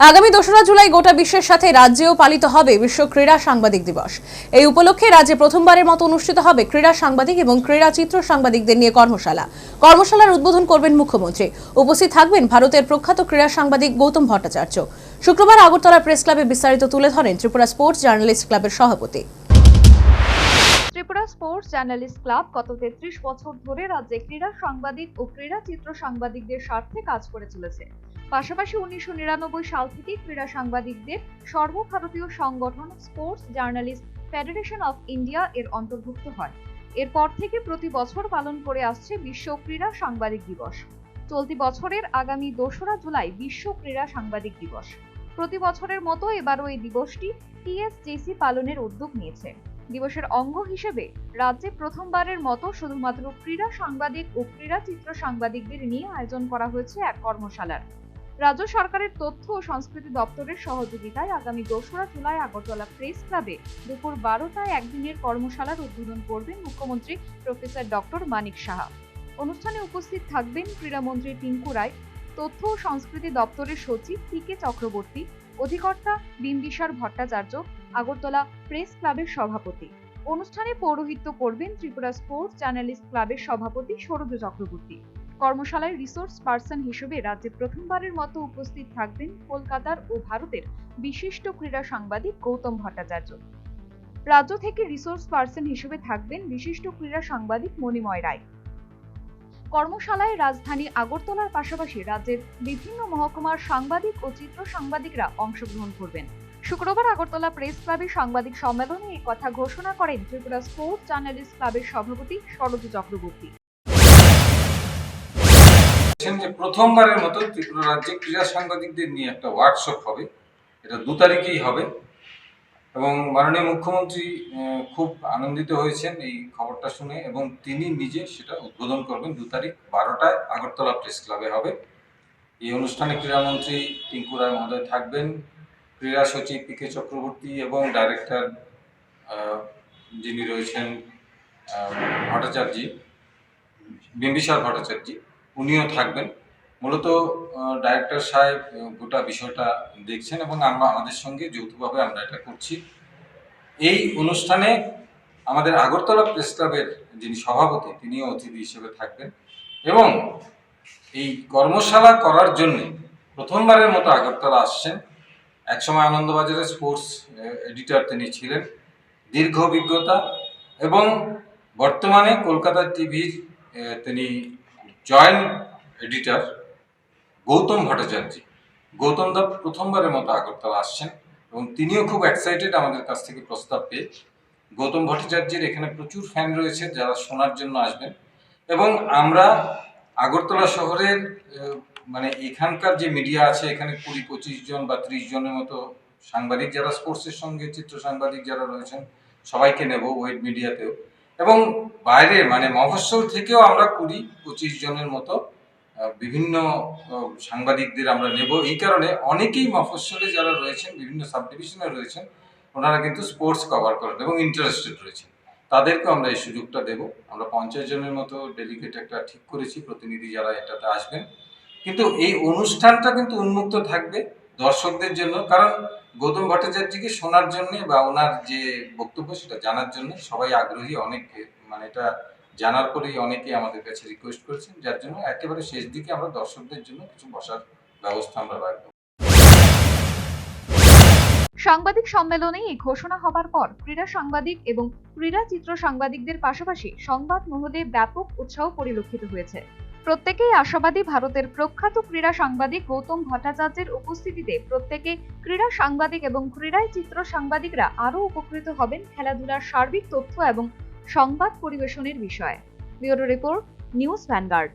আগামী দোসরা জুলাই গোটা বিশ্বের সাথে রাজ্যেও পালিত হবে বিশ্ব ক্রীড়া সাংবাদিক দিবস। এই উপলক্ষে রাজ্যে প্রথমবারের মতো অনুষ্ঠিত হবে ক্রীড়া সাংবাদিক এবং ক্রীড়া চিত্র সাংবাদিকদের নিয়ে কর্মশালা। কর্মশালার উদ্বোধন করবেন মুখ্যমন্ত্রী। উপস্থিত থাকবেন ভারতের প্রখ্যাত ক্রীড়া সাংবাদিক গৌতম ভট্টাচার্য। শুক্রবার আগরতলা প্রেস ক্লাবে বিস্তারিত তুলে ধরেন ত্রিপুরা স্পোর্টস জার্নালিস্ট ক্লাবের সভাপতি। ত্রিপুরা স্পোর্টস জার্নালিস্ট ক্লাব গত তেত্রিশ বছর ধরে রাজ্যে ক্রীড়া সাংবাদিক ও ক্রীড়া চিত্র সাংবাদিকদের স্বার্থে কাজ করে চলেছে। পাশাপাশি উনিশশো নিরানব্বই সাল থেকে ক্রীড়া সাংবাদিকদের সর্বভারতীয় সংগঠন sports journalist federation of India এর অন্তর্ভুক্ত হয়। এরপর থেকে প্রতি বছর পালন করে আসছে বিশ্ব ক্রীড়া সাংবাদিক দিবস। চলতি বছরের আগামী দোসরা জুলাই বিশ্ব ক্রীড়া সাংবাদিক দিবস। প্রতি বছরের মতো এবারও এই দিবসটি টিএসজেসি পালনের উদ্যোগ নিয়েছে। দিবসের অঙ্গ হিসেবে রাজ্যে প্রথমবারের মতো শুধুমাত্র ক্রীড়া সাংবাদিক ও ক্রীড়া চিত্র সাংবাদিকদের নিয়ে আয়োজন করা হয়েছে এক কর্মশালার। রাজ্য সরকারের তথ্য ও সংস্কৃতি দপ্তরের সহযোগিতায় আগামী দোসরা জুলাই আগরতলা প্রেস ক্লাবে দুপুর বারোটায় একদিনের কর্মশালার উদ্বোধন করবেন মুখ্যমন্ত্রী প্রফেসর ডক্টর মানিক সাহা। অনুষ্ঠানে উপস্থিত থাকবেন ক্রীড়ামন্ত্রী টিঙ্কু রায়, তথ্য ও সংস্কৃতি দপ্তরের সচিব পি কে চক্রবর্তী, অধিকর্তা বিম্বিসার ভট্টাচার্য, আগরতলা প্রেস ক্লাবের সভাপতি। অনুষ্ঠানে পৌরোহিত্য করবেন ত্রিপুরা স্পোর্টস জার্নালিস্ট ক্লাবের সভাপতি সরোজ চক্রবর্তী। কর্মশালায় রিসোর্স পার্সন হিসেবে রাজ্যে প্রথমবারের মতো উপস্থিত থাকবেন কলকাতার ও ভারতের বিশিষ্ট ক্রীড়া সাংবাদিক গৌতম ভট্টাচার্য। রাজ্য থেকে রিসোর্স পার্সন হিসেবে থাকবেন বিশিষ্ট ক্রীড়া সাংবাদিক মণিময় রায়। কর্মশালায় রাজধানী আগরতলার পাশাপাশি রাজ্যের বিভিন্ন মহকুমার সাংবাদিক ও চিত্র সাংবাদিকরা অংশগ্রহণ করবেন। শুক্রবার আগরতলা প্রেস ক্লাবে সাংবাদিক সম্মেলনে কথা ঘোষণা করেন ত্রিপুরা স্পোর্টস জার্নালিস্ট ক্লাবের সভাপতি সরোজ চক্রবর্তী। যে প্রথমবারের মতো ত্রিপুরা রাজ্যে ক্রীড়া সাংবাদিকদের নিয়ে একটা ওয়ার্কশপ হবে। এটা দু তারিখেই হবে। এবং মাননীয় মুখ্যমন্ত্রী খুব আনন্দিত হয়েছেন এই খবরটা শুনে এবং তিনি নিজে সেটা উদ্বোধন করবেন দু তারিখ বারোটায় আগরতলা প্রেস ক্লাবে হবে। এই অনুষ্ঠানে ক্রীড়ামন্ত্রী টিঙ্কু রায় মহোদয় থাকবেন। ক্রীড়া সচিব পি কে চক্রবর্তী এবং ডাইরেক্টর যিনি রয়েছেন ভট্টাচার্য, বিম্বিসার ভট্টাচার্য। উনিও থাকবেন। মূলত ডাইরেক্টর সাহেব গোটা বিষয়টা দেখছেন এবং আমরা আমাদের সঙ্গে যৌথভাবে আমরা এটা করছি। এই অনুষ্ঠানে আমাদের আগরতলা প্রেস ক্লাবের যিনি সভাপতি, তিনিও অতিথি হিসেবে থাকবেন এবং এই কর্মশালা করার জন্য প্রথমবারের মতো আগরতলা আসছেন। একসময় আনন্দবাজারের স্পোর্টস এডিটর তিনি ছিলেন। দীর্ঘ অভিজ্ঞতা এবং বর্তমানে কলকাতা টিভির তিনি জয়েন্ট এডিটর গৌতম ভট্টাচার্য। গৌতম দা প্রথমবারের মতো আগরতলা আসছেন এবং তিনিও খুব এক্সাইটেড আমাদের কাছ থেকে প্রস্তাব পেয়ে। গৌতম ভট্টাচার্যের এখানে প্রচুর ফ্যান রয়েছে যারা শোনার জন্য আসবেন। এবং আমরা আগরতলা শহরের মানে এখানকার যে মিডিয়া আছে, এখানে কুড়ি, পঁচিশ জন বা ত্রিশ জনের মতো সাংবাদিক যারা স্পোর্টসের সঙ্গে, চিত্র সাংবাদিক যারা রয়েছেন, সবাইকে নেব ওয়েব মিডিয়াতেও এবং বাইরে মানে মফস্বল থেকেও আমরা কুড়ি, পঁচিশ জনের মতো বিভিন্ন সাংবাদিকদের আমরা নেব। এই কারণে অনেকেই মফস্বলে যারা রয়েছেন, বিভিন্ন সাব ডিভিশনে রয়েছেন, ওনারা কিন্তু স্পোর্টস কভার করেন এবং ইন্টারেস্টেড রয়েছেন। তাদেরকে আমরা এই সুযোগটা দেব। আমরা পঞ্চাশ জনের মতো ডেলিগেট একটা ঠিক করেছি, প্রতিনিধি যারা এটাতে আসবেন। কিন্তু এই অনুষ্ঠানটা কিন্তু উন্মুক্ত থাকবে। দর্শকদের জন্য, কারণ গৌতম ভট্টাচার্যকে শোনার জন্য বা ওনার যে বক্তব্য সেটা জানার জন্য সবাই আগ্রহী অনেক মানে এটা জানার পরেই অনেকে আমাদের কাছে রিকোয়েস্ট করেছেন, যার জন্য একেবারে শেষ দিকে আমরা দর্শকদের জন্য কিছু বসার ব্যবস্থা আমরা রাখব। সাংবাদিক সম্মেলনে এই ঘোষণা হবার পর ক্রীড়া সাংবাদিক এবং ক্রীড়া চিত্র সাংবাদিকদের পাশাপাশি সংবাদ মহলে ব্যাপক উৎসাহ পরিলক্ষিত হয়েছে। প্রত্যেকেই আশাবাদী ভারতের প্রখ্যাত ক্রীড়া সাংবাদিক গৌতম ভট্টাচার্যের উপস্থিতিতে প্রত্যেকে ক্রীড়া সাংবাদিক এবং ক্রীড়ায় চিত্র সাংবাদিকরা আরও উপকৃত হবেন খেলাধুলার সার্বিক তথ্য এবং সংবাদ পরিবেশনের বিষয়ে। Bureau report, news Vanguard.